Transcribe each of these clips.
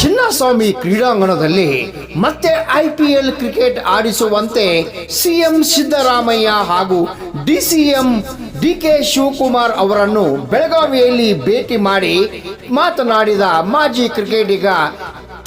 ಚಿನ್ನಸ್ವಾಮಿ ಕ್ರೀಡಾಂಗಣದಲ್ಲಿ ಮತ್ತೆ IPL cricket ಆಡಿಸುವಂತೆ ಸಿಎಂ ಸಿದ್ದರಾಮಯ್ಯ ಹಾಗೂ ಡಿಸಿಎಂ ಡಿಕೆ ಶಿವಕುಮಾರ್ ಅವರನ್ನು ಬೆಳಗಾವಿಯಲ್ಲಿ ಭೇಟಿ ಮಾಡಿ ಮಾತನಾಡಿದ ಮಾಜಿ ಕ್ರಿಕೆಟಿಗ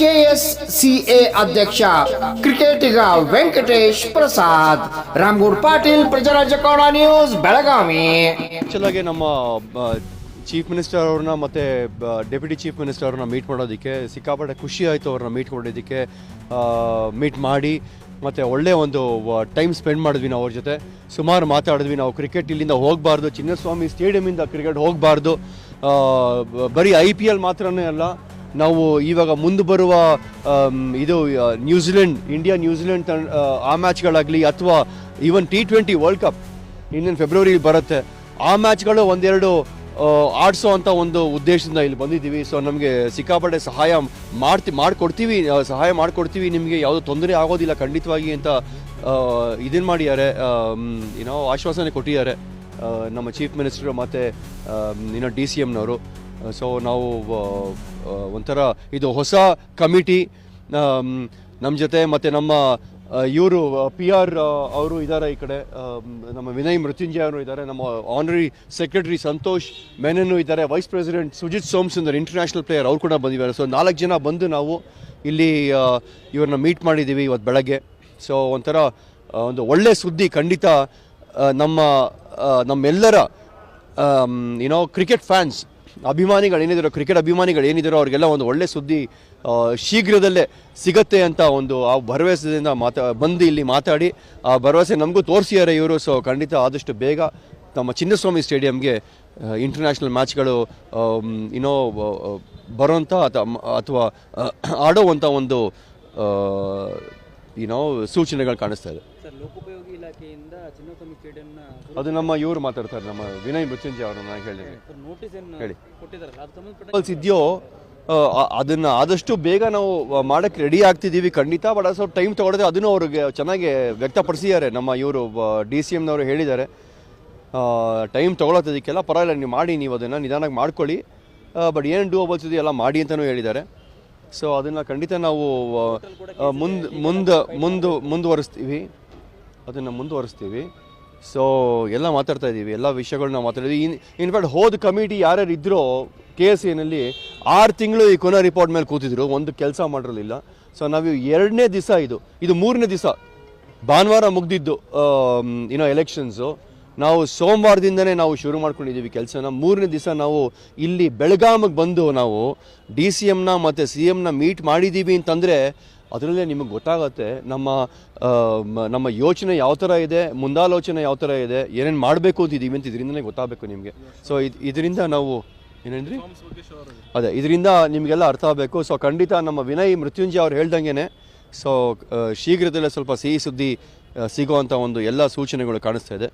ಕೆಎಸ್ಸಿಎ ಅಧ್ಯಕ್ಷ ಕ್ರಿಕೆಟಿಗ ವೆಂಕಟೇಶ್ ಪ್ರಸಾದ್. ರಾಮ್ಗೂರ್ ಪಾಟೀಲ್, ಪ್ರಜಾರಾಜ್ಯ ಕೌಡ ನ್ಯೂಸ್, ಬೆಳಗಾವಿ. ನಮ್ಮ ಚೀಫ್ ಮಿನಿಸ್ಟರ್ ಅವ್ರನ್ನ ಮತ್ತು ಡೆಪ್ಯೂಟಿ ಚೀಫ್ ಮಿನಿಸ್ಟರ್ ಅವ್ರನ್ನ ಮೀಟ್ ಮಾಡೋದಕ್ಕೆ ಸಿಕ್ಕಾಪಟ್ಟೆ ಖುಷಿ ಆಯಿತು ಅವ್ರನ್ನ ಮೀಟ್ ಮಾಡೋದಕ್ಕೆ ಮೀಟ್ ಮಾಡಿ ಮತ್ತು ಒಳ್ಳೆ ಒಂದು ಟೈಮ್ ಸ್ಪೆಂಡ್ ಮಾಡಿದ್ವಿ ನಾವು ಅವ್ರ ಜೊತೆ. ಸುಮಾರು ಮಾತಾಡಿದ್ವಿ ನಾವು ಕ್ರಿಕೆಟ್ ಇಲ್ಲಿಂದ ಹೋಗಬಾರ್ದು ಚಿನ್ನಸ್ವಾಮಿ ಸ್ಟೇಡಿಯಮಿಂದ ಕ್ರಿಕೆಟ್ ಹೋಗಬಾರ್ದು ಬರೀ ಐ ಪಿ ಎಲ್ ಮಾತ್ರನೇ ಅಲ್ಲ ನಾವು ಇವಾಗ ಮುಂದೆ ಬರುವ ಇದು ನ್ಯೂಜಿಲೆಂಡ್ ಇಂಡಿಯಾ ನ್ಯೂಜಿಲೆಂಡ್ ಆ, ಮ್ಯಾಚ್ಗಳಾಗಲಿ ಅಥವಾ even T twenty world cup ಇನ್ನೇನು ಫೆಬ್ರವರಿಲಿ ಬರುತ್ತೆ ಆ ಮ್ಯಾಚ್ಗಳು ಒಂದೆರಡು ಆಡ್ಸೋ ಅಂತ ಒಂದು ಉದ್ದೇಶದಿಂದ ಇಲ್ಲಿ ಬಂದಿದ್ದೀವಿ. ಸೊ ನಮಗೆ ಸಿಕ್ಕಾಪಟ್ಟೆ ಸಹಾಯ ಮಾಡ್ತಿ, ಮಾಡಿಕೊಡ್ತೀವಿ. ಸಹಾಯ ಮಾಡಿಕೊಡ್ತೀವಿ. ನಿಮಗೆ ಯಾವುದೋ ತೊಂದರೆ ಆಗೋದಿಲ್ಲ ಖಂಡಿತವಾಗಿ ಅಂತ ಇದನ್ನು ಮಾಡಿದ್ದಾರೆ. ಏನೋ ಆಶ್ವಾಸನೆ ಕೊಟ್ಟಿದ್ದಾರೆ. ನಮ್ಮ ಚೀಫ್ ಮಿನಿಸ್ಟರ್ ಮತ್ತು ಏನೋ ಡಿ ಸಿ ಎಮ್ನವರು ಸೊ ನಾವು ಒಂಥರ ಇದು ಹೊಸ ಕಮಿಟಿ ನಮ್ಮ ಜೊತೆ ಮತ್ತು ನಮ್ಮ ಇವರು ಪಿ ಆರ್ ಅವರು ಇದ್ದಾರೆ ಈ ಕಡೆ. ನಮ್ಮ ವಿನಯ್ ಮೃತ್ಯುಂಜಯ ಅವರು ಇದ್ದಾರೆ ನಮ್ಮ ಆನರಿ ಸೆಕ್ರೆಟರಿ ಸಂತೋಷ್ ಮೆನನ್ನು ಇದ್ದಾರೆ vice president Sujith Somasundar international player ಅವ್ರು ಕೂಡ ಬಂದಿದ್ದಾರೆ. ಸೊ ನಾಲ್ಕು ಜನ ಬಂದು ನಾವು ಇಲ್ಲಿ ಇವ್ರನ್ನ ಮೀಟ್ ಮಾಡಿದ್ದೀವಿ ಇವತ್ತು ಬೆಳಗ್ಗೆ. ಸೊ ಒಂಥರ ಒಂದು ಒಳ್ಳೆ ಸುದ್ದಿ ಖಂಡಿತ ನಮ್ಮ ನಮ್ಮೆಲ್ಲರ ಏನೋ ಕ್ರಿಕೆಟ್ ಫ್ಯಾನ್ಸ್ ಅಭಿಮಾನಿಗಳು ಏನಿದ್ರು ಕ್ರಿಕೆಟ್ ಅಭಿಮಾನಿಗಳು ಏನಿದ್ರು ಅವ್ರಿಗೆಲ್ಲ ಒಂದು ಒಳ್ಳೆ ಸುದ್ದಿ ಶೀಘ್ರದಲ್ಲೇ ಸಿಗತ್ತೆ ಅಂತ ಒಂದು ಆ ಭರವಸೆಯಿಂದ ಮಾತಾ, ಬಂದು ಇಲ್ಲಿ ಮಾತಾಡಿ, ಆ ಭರವಸೆ ನಮಗೂ ತೋರಿಸಿದ್ದಾರೆ ಇವರು. ಸೊ ಖಂಡಿತ ಆದಷ್ಟು ಬೇಗ ನಮ್ಮ ಚಿನ್ನಸ್ವಾಮಿ ಸ್ಟೇಡಿಯಂಗೆ ಇಂಟರ್ನ್ಯಾಷನಲ್ ಮ್ಯಾಚ್ಗಳು ಏನೋ ಬರೋಂಥ ಅಥವಾ ಆಡೋವಂಥ ಒಂದು ಏನೋ ಸೂಚನೆಗಳು ಕಾಣಿಸ್ತಾ ಇದೆ. ಸರ್ ಲೋಕೋಪಯೋಗಿ ಇಲಾಖೆಯಿಂದ ಚಿನ್ನಸ್ವಾಮಿ ಸ್ಟೇಡಿಯಂನ ಅದು ನಮ್ಮ ಇವರು ಮಾತಾಡ್ತಾರೆ ನಮ್ಮ ವಿನಯ್ ಮೃತ್ಯುಂಜಯ ಅವರು ನಾನು ನೋಟಿಸ್ ಹೇಳಿ. ಚಾನಲ್ಸ್ ಇದೆಯೋ ಅದನ್ನು ಆದಷ್ಟು ಬೇಗ ನಾವು ಮಾಡೋಕ್ಕೆ ರೆಡಿ ಆಗ್ತಿದ್ದೀವಿ ಖಂಡಿತ ಬಟ್ ಅದು ಸ್ವಲ್ಪ ಟೈಮ್ ತೊಗೊಳದೆ ಅದನ್ನು ಅವ್ರಿಗೆ ಚೆನ್ನಾಗಿ ವ್ಯಕ್ತಪಡಿಸಿದ್ದಾರೆ. ನಮ್ಮ ಇವರು ಡಿ ಸಿ ಎಮ್ನವರು ಹೇಳಿದ್ದಾರೆ. ಟೈಮ್ ತೊಗೊಳತ್ತದಕ್ಕೆಲ್ಲ ಪರವಾಗಿಲ್ಲ. ನೀವು ಮಾಡಿ ನೀವು ಅದನ್ನು ನಿಧಾನಕ್ಕೆ ಮಾಡ್ಕೊಳ್ಳಿ. ಬಟ್ ಏನು ಡೂಬಲ್ಸ್ ಇದೆಯೋ ಎಲ್ಲ ಮಾಡಿ ಅಂತಲೂ ಹೇಳಿದ್ದಾರೆ. ಸೊ ಅದನ್ನು ಖಂಡಿತ ನಾವು ಮುಂದೆ ಮುಂದೆ ಮುಂದೆ, ಮುಂದುವರಿಸ್ತೀವಿ. ಅದನ್ನು ಮುಂದುವರಿಸ್ತೀವಿ. ಸೊ ಎಲ್ಲ ಮಾತಾಡ್ತಾ ಇದ್ದೀವಿ ಎಲ್ಲ ವಿಷಯಗಳನ್ನ ಮಾತಾಡಿದ್ವಿ ಇನ್ ಇನ್ಫ್ಯಾಕ್ಟ್ ಹೋದ ಕಮಿಟಿ ಯಾರ್ಯಾರು ಇದ್ರೋ ಕೆ ಎಸ್ ಎನಲ್ಲಿ ಆರು ತಿಂಗಳು ಈ ಕೊನೆ ರಿಪೋರ್ಟ್ ಮೇಲೆ ಕೂತಿದ್ರು, ಒಂದು ಕೆಲಸ ಮಾಡಿರಲಿಲ್ಲ. ಸೊ ನಾವು ಎರಡನೇ ದಿವಸ ಇದು ಇದು ಮೂರನೇ ದಿವಸ ಭಾನುವಾರ ಮುಗ್ದಿದ್ದು ಏನೋ ಎಲೆಕ್ಷನ್ಸು ನಾವು ಸೋಮವಾರದಿಂದನೇ ನಾವು ಶುರು ಮಾಡ್ಕೊಂಡಿದ್ದೀವಿ ಕೆಲಸನ. ಮೂರನೇ ದಿವಸ ನಾವು ಇಲ್ಲಿ ಬೆಳಗಾಮಿಗೆ ಬಂದು ನಾವು ಡಿ ಸಿ ಎಮ್ನ ಮತ್ತು ಸಿ ಎಮ್ನ ಮೀಟ್ ಮಾಡಿದ್ದೀವಿ ಅಂತಂದರೆ ಅದರಲ್ಲೇ ನಿಮಗೆ ಗೊತ್ತಾಗತ್ತೆ ನಮ್ಮ ನಮ್ಮ ಯೋಚನೆ ಯಾವ ಥರ ಇದೆ, ಮುಂದಾಲೋಚನೆ ಯಾವ ಥರ ಇದೆ, ಏನೇನು ಮಾಡಬೇಕು ಅಂತಿದ್ದೀವಿ ಅಂತ ಇದರಿಂದನೇ ಗೊತ್ತಾಗಬೇಕು ನಿಮಗೆ. ಸೊ ಇದು, ಇದರಿಂದ ನಾವು ಏನೇನ್ರಿ ಅದೇ, ಇದರಿಂದ ನಿಮಗೆಲ್ಲ ಅರ್ಥ ಆಗಬೇಕು. ಸೊ ಖಂಡಿತ ನಮ್ಮ ವಿನಯ್ ಮೃತ್ಯುಂಜಯ ಅವ್ರು ಹೇಳ್ದಂಗೆ ಸೊ ಶೀಘ್ರದಲ್ಲೇ ಸ್ವಲ್ಪ ಸಿಹಿ ಸುದ್ದಿ ಸಿಗುವಂಥ ಒಂದು ಎಲ್ಲ ಸೂಚನೆಗಳು ಕಾಣಿಸ್ತಾ ಇದೆ.